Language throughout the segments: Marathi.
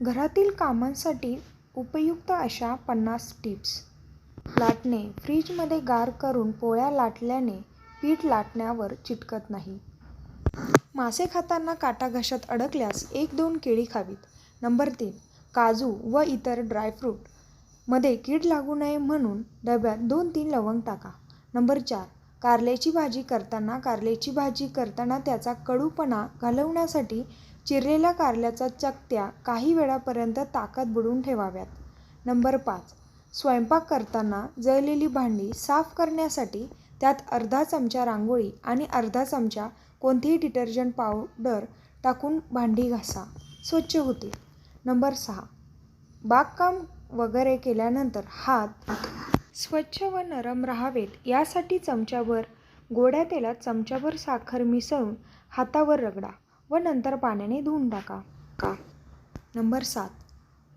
घरातील कामांसाठी उपयुक्त अशा पन्नास टिप्स. लाटणे. फ्रीजमध्ये गार करून पोळ्या लाटल्याने पीठ लाटण्यावर चिटकत नाही. मासे खाताना काटा घशात अडकल्यास एक दोन केळी खावीत. नंबर तीन. काजू व इतर ड्रायफ्रूटमध्ये कीड लागू नये म्हणून डब्यात दोन तीन लवंग टाका. नंबर चार. कारल्याची भाजी करताना कारल्याची भाजी करताना त्याचा कडूपणा घालवण्यासाठी चिरलेल्या कारल्याच्या चकत्या काही वेळापर्यंत ताकद बुडवून ठेवाव्यात. नंबर पाच. स्वयंपाक करताना जळलेली भांडी साफ करण्यासाठी त्यात अर्धा चमचा रांगोळी आणि अर्धा चमचा कोणतीही डिटर्जंट पावडर टाकून भांडी घासा. स्वच्छ होतील. नंबर सहा. बागकाम वगैरे केल्यानंतर हात स्वच्छ व नरम राहावेत. यासाठी चमच्यावर गोड्या तेलात चमच्यावर साखर मिसळून हातावर रगडा. व नंतर पाण्याने धुवून टाका. का? नंबर सात.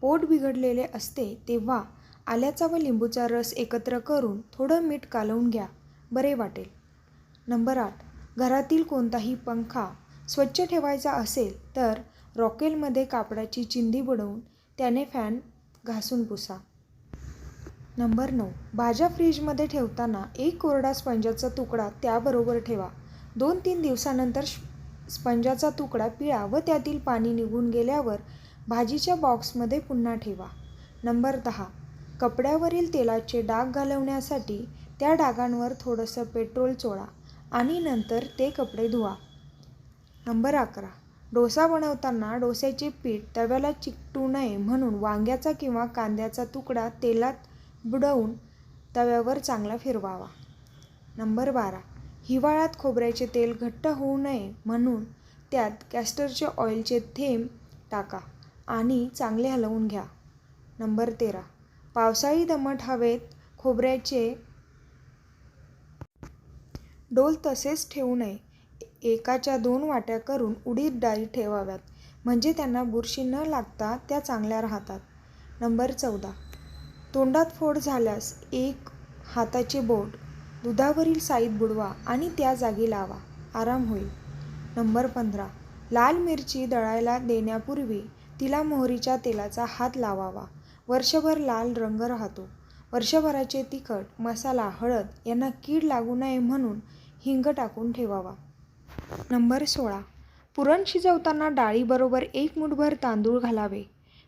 पोट बिघडलेले असते तेव्हा आल्याचा व लिंबूचा रस एकत्र करून थोडं मीठ कालवून घ्या. बरे वाटेल. नंबर आठ. घरातील कोणताही पंखा स्वच्छ ठेवायचा असेल तर रॉकेलमध्ये कापडाची चिंदी बुडवून त्याने फॅन घासून पुसा. नंबर नऊ. भाज्या फ्रीजमध्ये ठेवताना एक कोरडा स्पंजाचा तुकडा त्याबरोबर ठेवा. दोन तीन दिवसानंतर स्पंजाचा तुकडा पिळा व त्यातील पाणी निघून गेल्यावर भाजीच्या बॉक्समध्ये पुन्हा ठेवा. नंबर दहा. कपड्यावरील तेलाचे डाग घालवण्यासाठी त्या डागांवर थोडंसं पेट्रोल चोळा आणि नंतर ते कपडे धुवा. नंबर अकरा. डोसा बनवताना डोस्याचे पीठ तव्याला चिकटू नये म्हणून वांग्याचा किंवा कांद्याचा तुकडा तेलात बुडवून तव्यावर चांगला फिरवावा. नंबर बारा. हिवाळ्यात खोबऱ्याचे तेल घट्ट होऊ नये म्हणून त्यात कॅस्टरचे ऑइलचे थेंब टाका आणि चांगले हलवून घ्या. नंबर तेरा. पावसाळी दमट हवेत खोबऱ्याचे डोल तसेच ठेवू नये. एकाच्या दोन वाट्या करून उडीद डाळी ठेवाव्यात म्हणजे त्यांना बुरशी न लागता त्या चांगल्या राहतात. नंबर चौदा. तोंडात फोड झाल्यास एक हाताचे बोट दुधावरील साईत बुडवा आणि त्या जागी लावा. आराम होईल. नंबर पंधरा. लाल मिरची दळायला देण्यापूर्वी तिला मोहरीच्या तेलाचा हात लावावा. वर्षभर लाल रंग राहतो. वर्षभराचे तिखट मसाला हळद यांना कीड लागू नये म्हणून हिंग टाकून ठेवावा. नंबर सोळा. पुरण शिजवताना डाळीबरोबर एक मुठभर तांदूळ घालावे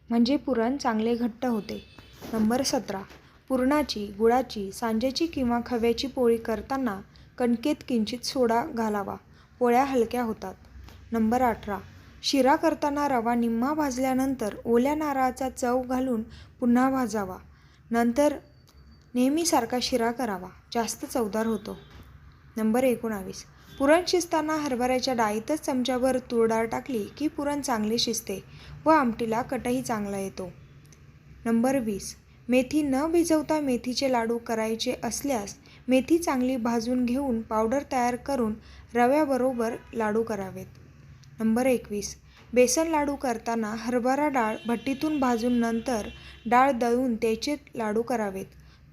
म्हणजे पुरण चांगले घट्ट होते. नंबर सतरा. पुरणाची गुळाची सांजेची किंवा खव्याची पोळी करताना कणकेत किंचित सोडा घालावा. पोळ्या हलक्या होतात. नंबर अठरा. शिरा करताना रवा निम्मा भाजल्यानंतर ओल्या नारळाचा चव घालून पुन्हा भाजावा. नंतर नेहमीसारखा शिरा करावा. जास्त चवदार होतो. नंबर एकोणावीस. पुरण शिजताना हरभऱ्याच्या डाळीतच चमच्याभर तुरडाळ टाकली की पुरण चांगले शिजते व आमटीला कटही चांगला येतो. नंबर वीस. मेथी न भिजवता मेथीचे लाडू करायचे असल्यास मेथी चांगली भाजून घेऊन पावडर तयार करून रव्याबरोबर लाडू करावेत. नंबर एकवीस. बेसन लाडू करताना हरभरा डाळ भट्टीतून भाजून नंतर डाळ दळून त्याचे लाडू करावेत.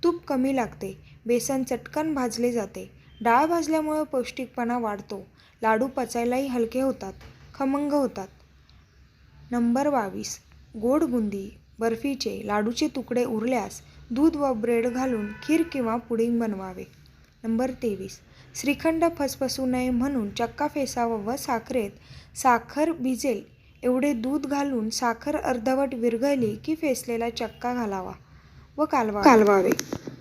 तूप कमी लागते. बेसन चटकन भाजले जाते. डाळ भाजल्यामुळे पौष्टिकपणा वाढतो. लाडू पचायलाही हलके होतात. खमंग होतात. नंबर बावीस. गोड बुंदी. बर्फीचे लाडूचे तुकडे उरल्यास दूध व ब्रेड घालून खीर किंवा पुडिंग बनवावे. नंबर तेवीस. श्रीखंड फसफसू नये म्हणून चक्का फेसावा व साखरेत साखर भिजेल. एवढे दूध घालून साखर अर्धवट विरघळली की फेसलेला चक्का घालावा व कालवा कालवावे.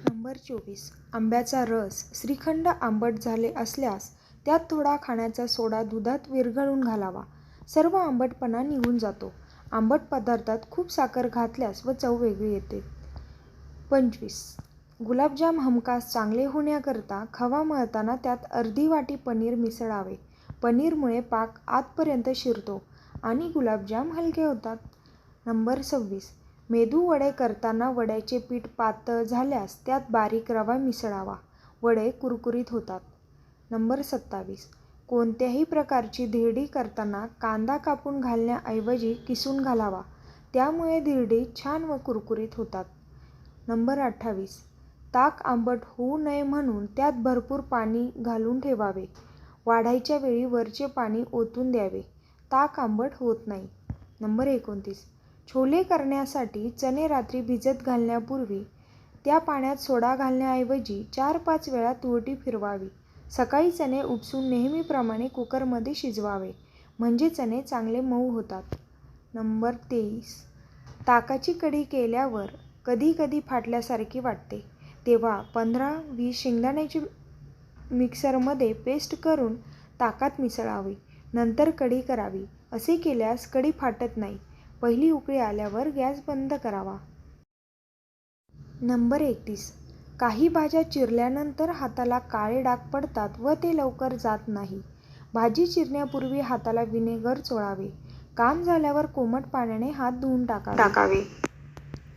नंबर चोवीस. आंब्याचा रस श्रीखंड आंबट झाले असल्यास त्यात थोडा खाण्याचा सोडा दुधात विरघळून घालावा. सर्व आंबटपणा निघून जातो. आंबट पदार्थात खूप साखर घातल्यास व चव वेगळी येते. पंचवीस. गुलाबजाम हमखास चांगले होण्याकरता खवा मळताना त्यात अर्धी वाटी पनीर मिसळावे. पनीरमुळे पाक आतपर्यंत शिरतो आणि गुलाबजाम हलके होतात. नंबर सव्वीस. मेदू वडे करताना वड्याचे पीठ पातळ झाल्यास त्यात बारीक रवा मिसळावा. वडे कुरकुरीत होतात. नंबर सत्तावीस. कोणत्याही प्रकारची धिरडी करताना कांदा कापून घालण्याऐवजी किसून घालावा. त्यामुळे धिरडी छान व कुरकुरीत होतात. नंबर अठ्ठावीस. ताक आंबट होऊ नये म्हणून त्यात भरपूर पाणी घालून ठेवावे. वाढायच्या वेळी वरचे पाणी ओतून द्यावे. ताक आंबट होत नाही. नंबर एकोणतीस. छोले करण्यासाठी चणे रात्री भिजत घालण्यापूर्वी त्या पाण्यात सोडा घालण्याऐवजी चार पाच वेळा तुरटी फिरवावी. सकाळी चणे उपसून नेहमीप्रमाणे कुकरमध्ये शिजवावे म्हणजे चणे चांगले मऊ होतात. नंबर तेवीस ताकाची कढी केल्यावर कधी कधी वाटते तेव्हा पंधरा वीस शेंगदाण्याची मिक्सरमध्ये पेस्ट करून ताकात मिसळावी. नंतर कढी करावी. असे केल्यास कढी फाटत नाही. पहिली उकळी आल्यावर गॅस बंद करावा. नंबर एकतीस काही भाज्या चिरल्यानंतर हाताला काळे डाग पडतात व ते लवकर जात नाही. भाजी चिरण्यापूर्वी हाताला व्हिनेगर चोळावे. काम झाल्यावर कोमट पाण्याने हात धुऊन टाकावे.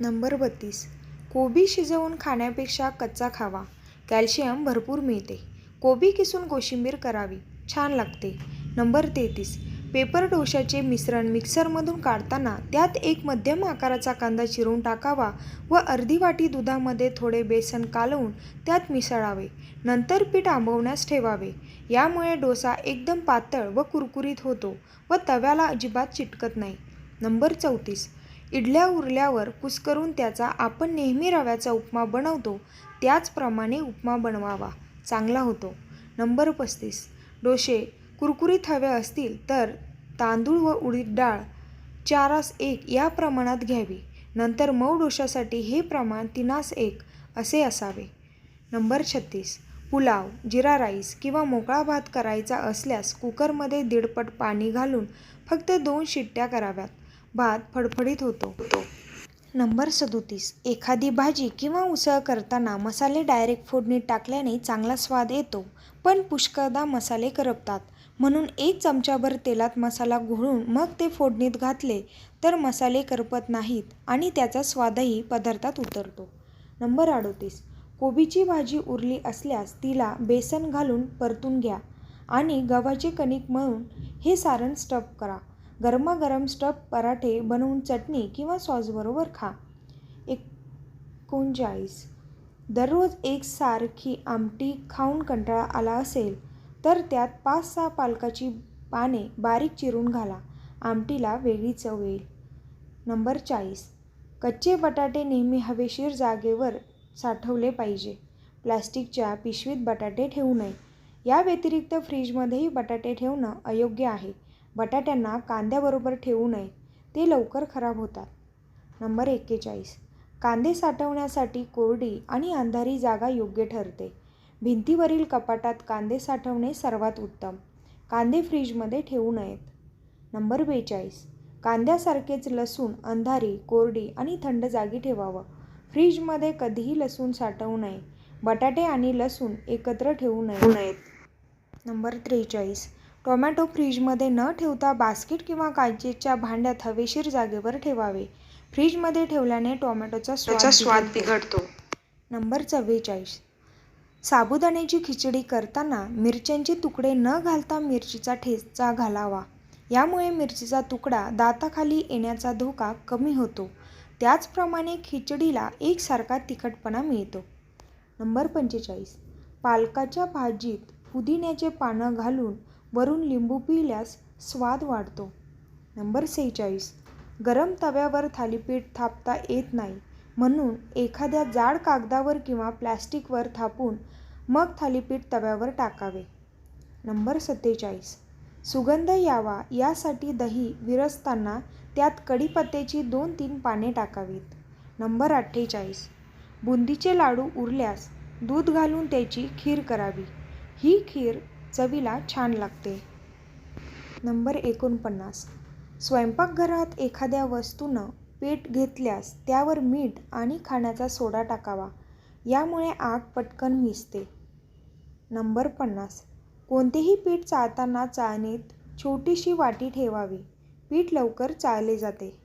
नंबर बत्तीस कोबी शिजवून खाण्यापेक्षा कच्चा खावा. कॅल्शियम भरपूर मिळते. कोबी किसून कोशिंबीर करावी. छान लागते. नंबर तेहतीस पेपर डोशाचे मिश्रण मिक्सरमधून काढताना त्यात एक मध्यम आकाराचा कांदा चिरून टाकावा व अर्धी वाटी दुधामध्ये थोडे बेसन कालवून त्यात मिसळावे. नंतर पीठ आंबवण्यास ठेवावे. यामुळे डोसा एकदम पातळ व कुरकुरीत होतो व तव्याला अजिबात चिटकत नाही. नंबर चौतीस इडल्या उरल्यावर कुस्करून त्याचा आपण नेहमी रव्याचा उपमा बनवतो त्याचप्रमाणे उपमा बनवावा. चांगला होतो. नंबर पस्तीस डोसे कुरकुरीत हवे असतील तर तांदूळ व उडीद डाळ चारास एक या प्रमाणात घ्यावी. नंतर मऊ डोशासाठी हे प्रमाण तीनास एक असे असावे. नंबर छत्तीस पुलाव, जिरा राईस किंवा मोकळा भात करायचा असल्यास कुकरमध्ये दीडपट पाणी घालून फक्त दोन शिट्ट्या कराव्यात. भात फडफडीत होतो. नंबर सदोतीस एखादी भाजी किंवा उसळ करताना मसाले डायरेक्ट फोडणीत टाकल्याने चांगला स्वाद येतो पण पुष्कळदा मसाले करपतात. म्हणून एक चमचाभर तेलात मसाला घोळून मग ते फोडणीत घातले तर मसाले करपत नाहीत आणि त्याचा स्वादही पदार्थात उतरतो. नंबर अडोतीस कोबीची भाजी उरली असल्यास तिला बेसन घालून परतून घ्या आणि गव्हाचे कणिक मळून हे सारण स्टफ करा. गरमागरम स्टफ पराठे बनवून चटणी किंवा सॉसबरोबर खा. एकोणचाळीस दररोज एकसारखी आमटी खाऊन कंटाळा आला असेल तर त्यात पाच सहा पालकाची पाने बारीक चिरून घाला. आमटीला वेगळी चव येईल. नंबर चाळीस कच्चे बटाटे नेहमी हवेशीर जागेवर साठवले पाहिजे. प्लास्टिकच्या पिशवीत बटाटे ठेवू नये. या व्यतिरिक्त फ्रीजमध्येही बटाटे ठेवणं अयोग्य आहे. बटाट्यांना कांद्याबरोबर ठेवू नये. ते लवकर खराब होतात. नंबर एक्केचाळीस कांदे साठवण्यासाठी कोरडी आणि अंधारी जागा योग्य ठरते. भिंतीवरील कपाटात कांदे साठवणे सर्वात उत्तम. कांदे फ्रीजमध्ये ठेवू नयेत. नंबर बेचाळीस कांद्यासारखेच लसूण अंधारी, कोरडी आणि थंड जागी ठेवावं. फ्रीजमध्ये कधीही लसूण साठवू नये. बटाटे आणि लसूण एकत्र ठेवू नये नयेत. नंबर त्रेचाळीस टोमॅटो फ्रिजमध्ये न ठेवता बास्केट किंवा काचेच्या भांड्यात हवेशीर जागेवर ठेवावे. फ्रिजमध्ये ठेवल्याने टोमॅटोचा स्वाद बिघडतो. नंबर चव्वेचाळीस साबुदाण्याची खिचडी करताना मिरच्यांचे तुकडे न घालता मिरचीचा ठेचा घालावा. यामुळे मिरचीचा तुकडा दाताखाली येण्याचा धोका कमी होतो. त्याचप्रमाणे खिचडीला एकसारखा तिखटपणा मिळतो. नंबर पंचेचाळीस पालकाच्या भाजीत पुदिन्याची पानं घालून वरून लिंबू पिल्यास स्वाद वाढतो. नंबर सेहेचाळीस गरम तव्यावर थालीपीठ थापता येत नाही म्हणून एखाद्या जाड कागदावर किंवा प्लॅस्टिकवर थापून मग थालीपीठ तव्यावर टाकावे. नंबर सत्तेचाळीस सुगंध यावा यासाठी दही विरसताना त्यात कढीपत्त्याची दोन तीन पाने टाकावीत. नंबर अठ्ठेचाळीस बुंदीचे लाडू उरल्यास दूध घालून त्याची खीर करावी. ही खीर चवीला छान लागते. नंबर एकोणपन्नास स्वयंपाकघरात एखाद्या वस्तूनं पेट घेतल्यास त्यावर मीठ आणि खाण्याचा सोडा टाकावा. यामुळे आग पटकन मिसते नंबर पन्नास कोणतेही पीठ चाळताना चाळणीत छोटीशी वाटी ठेवावी. पीठ लवकर चाळले जाते.